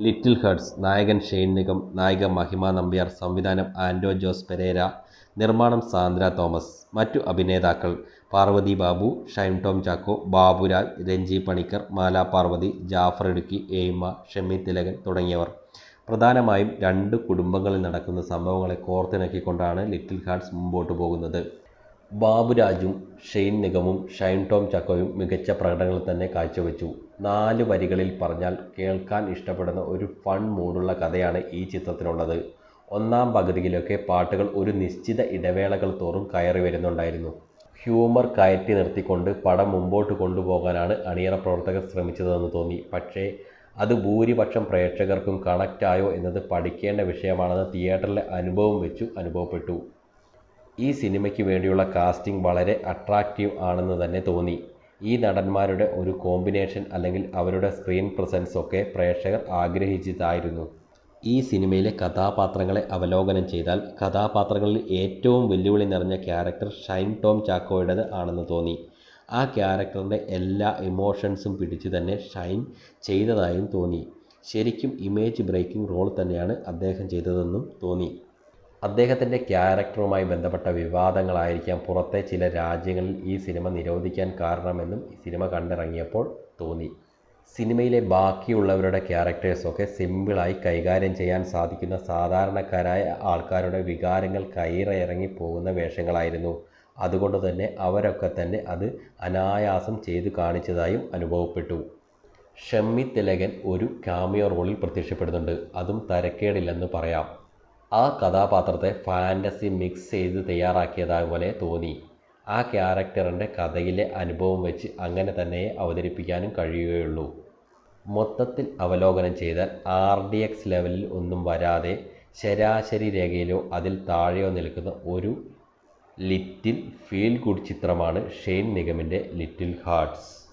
Little hearts നായകൻ ഷെയ്ൻ നിഗം നായിക മഹിമ നമ്പ്യാർ സംവിധാനം ആൻഡോ ജോസ് പെരേര നിർമ്മാണം സാന്ദ്ര തോമസ് മറ്റു അഭിനേതാക്കൾ പാർവതി ബാബു ഷൈൻ ടോം ചാക്കോ ബാബുരാജ് രഞ്ജി പണിക്കർ മാല പാർവതി ജാഫർ ഇടുക്കി ഏയ്മ ഷെമി തിലകൻ തുടങ്ങിയവർ. പ്രധാനമായും രണ്ട് കുടുംബങ്ങളിൽ നടക്കുന്ന സംഭവങ്ങളെ കോർത്തിണക്കിക്കൊണ്ടാണ് ലിറ്റിൽ ഹാർട്സ് മുമ്പോട്ട് പോകുന്നത്. ബാബുരാജും ഷെയ്ൻ നിഗമും ഷൈൻ ടോം ചക്കോയും മികച്ച പ്രകടനങ്ങൾ തന്നെ കാഴ്ചവെച്ചു. നാല് വരികളിൽ പറഞ്ഞാൽ കേൾക്കാൻ ഇഷ്ടപ്പെടുന്ന ഒരു ഫൺ മൂഡുള്ള കഥയാണ് ഈ ചിത്രത്തിനുള്ളത് ഒന്നാം പകുതിയിലൊക്കെ പാട്ടുകൾ ഒരു നിശ്ചിത ഇടവേളകൾ തോറും കയറി വരുന്നുണ്ടായിരുന്നു. ഹ്യൂമർ കയറ്റി നിർത്തിക്കൊണ്ട് പടം മുമ്പോട്ട് കൊണ്ടുപോകാനാണ് അണിയറ പ്രവർത്തകർ ശ്രമിച്ചതെന്ന് തോന്നി. പക്ഷേ അത് ഭൂരിപക്ഷം പ്രേക്ഷകർക്കും കണക്റ്റായോ എന്നത് പഠിക്കേണ്ട വിഷയമാണെന്ന് തിയേറ്ററിലെ അനുഭവം വെച്ചു അനുഭവപ്പെട്ടു. ഈ സിനിമയ്ക്ക് വേണ്ടിയുള്ള കാസ്റ്റിംഗ് വളരെ അട്രാക്റ്റീവ് ആണെന്ന് തന്നെ തോന്നി. ഈ നടന്മാരുടെ ഒരു കോമ്പിനേഷൻ അല്ലെങ്കിൽ അവരുടെ സ്ക്രീൻ പ്രസൻസ് ഒക്കെ പ്രേക്ഷകർ ആഗ്രഹിച്ചതായിരുന്നു. ഈ സിനിമയിലെ കഥാപാത്രങ്ങളെ അവലോകനം ചെയ്താൽ കഥാപാത്രങ്ങളിൽ ഏറ്റവും വെല്ലുവിളി നിറഞ്ഞ ക്യാരക്ടർ ഷൈൻ ടോം ചാക്കോയുടേത് ആണെന്ന് തോന്നി. ആ ക്യാരക്ടറിന്റെ എല്ലാ ഇമോഷൻസും പിടിച്ചു തന്നെ ഷൈൻ ചെയ്തതായും തോന്നി. ശരിക്കും ഇമേജ് ബ്രേക്കിംഗ് റോൾ തന്നെയാണ് അദ്ദേഹം ചെയ്തതെന്നും തോന്നി. അദ്ദേഹത്തിന്റെ ക്യാരക്ടറുമായി ബന്ധപ്പെട്ട വിവാദങ്ങളായിരിക്കാം പുറത്തെ ചില രാജ്യങ്ങളിൽ ഈ സിനിമ നിരോധിക്കാൻ കാരണമെന്നും ഈ സിനിമ കണ്ടിറങ്ങിയപ്പോൾ തോന്നി. സിനിമയിലെ ബാക്കിയുള്ളവരുടെ ക്യാരക്ടേഴ്സൊക്കെ സിമ്പിളായി കൈകാര്യം ചെയ്യാൻ സാധിക്കുന്ന സാധാരണക്കാരായ ആൾക്കാരുടെ വികാരങ്ങൾ കയറിയിറങ്ങി പോകുന്ന വേഷങ്ങളായിരുന്നു. അതുകൊണ്ട് തന്നെ അവരൊക്കെ തന്നെ അത് അനായാസം ചെയ്തു കാണിച്ചതായും അനുഭവപ്പെട്ടു. ഷമ്മി തിലകൻ ഒരു കാമിയോ റോളിൽ പ്രത്യക്ഷപ്പെടുന്നുണ്ട്. അതും തരക്കേടില്ലെന്ന് പറയാം. ആ കഥാപാത്രത്തെ ഫാന്റസി മിക്സ് ചെയ്ത് തയ്യാറാക്കിയതുപോലെ തോന്നി. ആ ക്യാരക്ടറിന്റെ കഥയിലെ അനുഭവം വെച്ച് അങ്ങനെ തന്നെ അവതരിപ്പിക്കാനും കഴിയുകയുള്ളൂ. മൊത്തത്തിൽ അവലോകനം ചെയ്താൽ ആർ ഡി എക്സ് ലെവലിൽ ഒന്നും വരാതെ ശരാശരി രേഖയിലോ അതിൽ താഴെയോ നിൽക്കുന്ന ഒരു ലിറ്റിൽ ഫീൽ ഗുഡ് ചിത്രമാണ് ഷെയ്ൻ നിഗമിന്റെ ലിറ്റിൽ ഹാർട്ട്സ്.